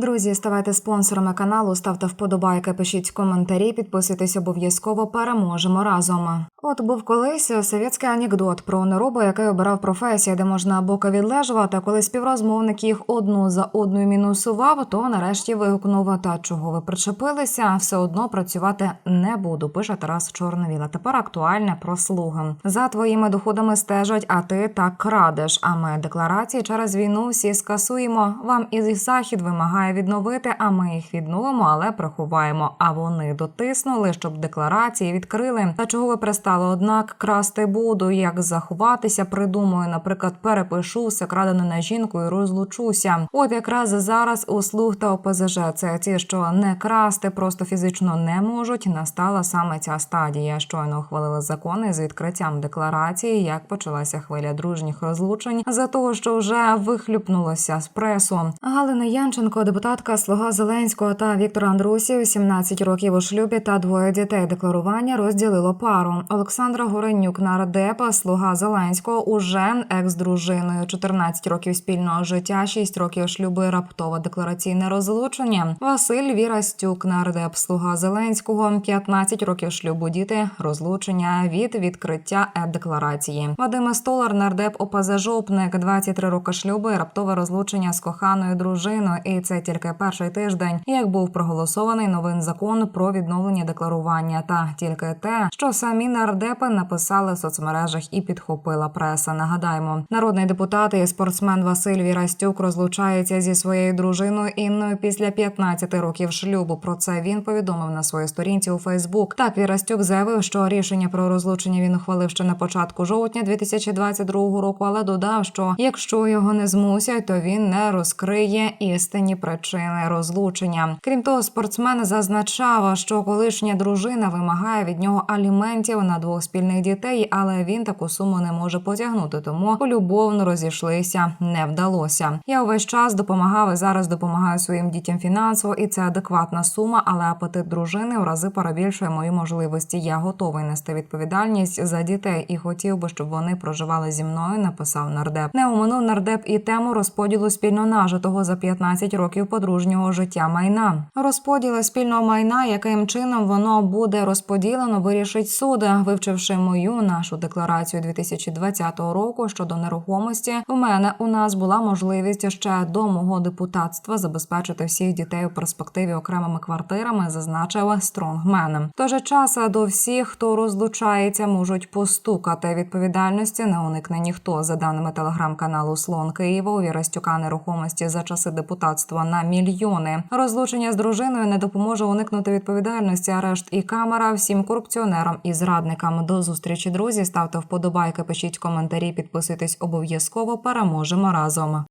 Друзі, ставайте спонсорами каналу, ставте вподобайки, пишіть коментарі, підписуйтесь обов'язково. Переможемо разом. От був колись совєтський анекдот про нероба, який обирав професію, де можна бока відлежувати. Коли співрозмовник їх одну за одною мінусував, то нарешті вигукнув та чого ви причепилися, все одно працювати не буду. Пише Тарас Чорновіла. Тепер актуальне про слуги. За твоїми доходами стежать, а ти так крадеш. А ми декларації через війну всі скасуємо. Вам і захід вимагає відновити, а ми їх відновимо, але приховаємо. А вони дотиснули, щоб декларації відкрили. Та чого ви пристали? Однак красти буду. Як заховатися, придумаю. Наприклад, перепишу все крадене на жінку і розлучуся. От якраз зараз у слуг та ОПЗЖ це ті, що не красти, просто фізично не можуть. Настала саме ця стадія. Щойно ухвалили закони з відкриттям декларації, як почалася хвиля дружніх розлучень за того, що вже вихлюпнулося з пресу. Галина Янченко, депутатка Слуга Зеленського та Віктор Андрусів, 17 років у шлюбі та двоє дітей. Декларування розділило пару. Олександра Горенюк нардепа, слуга Зеленського, уже екс-дружиною, 14 років спільного життя, 6 років шлюбу, і раптове деклараційне розлучення. Василь Вірастюк, нардеп, слуга Зеленського, 15 років шлюбу, діти, розлучення від відкриття е-декларації. Вадим Столар, нардеп ОПЗ-жопник, 23 роки шлюбу, і раптове розлучення з коханою дружиною. І це тільки перший тиждень, як був проголосований новин закон про відновлення декларування. Та тільки те, що самі нардепи написали в соцмережах і підхопила преса. Нагадаємо, народний депутат і спортсмен Василь Вірастюк розлучається зі своєю дружиною Інною після 15 років шлюбу. Про це він повідомив на своїй сторінці у Фейсбук. Так Вірастюк заявив, що рішення про розлучення він ухвалив ще на початку жовтня 2022 року, але додав, що якщо його не змусять, то він не розкриє істинні причини розлучення. Крім того, спортсмен зазначав, що колишня дружина вимагає від нього аліментів на двох спільних дітей, але він таку суму не може потягнути, тому полюбовно розійшлися не вдалося. Я увесь час допомагав і зараз допомагаю своїм дітям фінансово, і це адекватна сума, але апетит дружини в рази перебільшує мої можливості. Я готовий нести відповідальність за дітей і хотів би, щоб вони проживали зі мною. Написав нардеп. Не оминув нардеп і тему розподілу спільно нажитого за 15 років подружнього життя майна. Розподіли спільного майна, яким чином воно буде розподілено, вирішить суд, вивчивши мою нашу декларацію 2020 року щодо нерухомості. У мене у нас була можливість ще до мого депутатства забезпечити всіх дітей у перспективі окремими квартирами, зазначив Стронгмен. Же час до всіх, хто розлучається, можуть постукати. Відповідальності не уникне ніхто. За даними телеграм-каналу Слон Києва, у Вірастюка нерухомості за часи депутатства мільйони. Розлучення з дружиною не допоможе уникнути відповідальності. Арешт і камера всім корупціонерам і зрадникам. До зустрічі, друзі. Ставте вподобайки, пишіть коментарі, підписуйтесь обов'язково. Переможемо разом.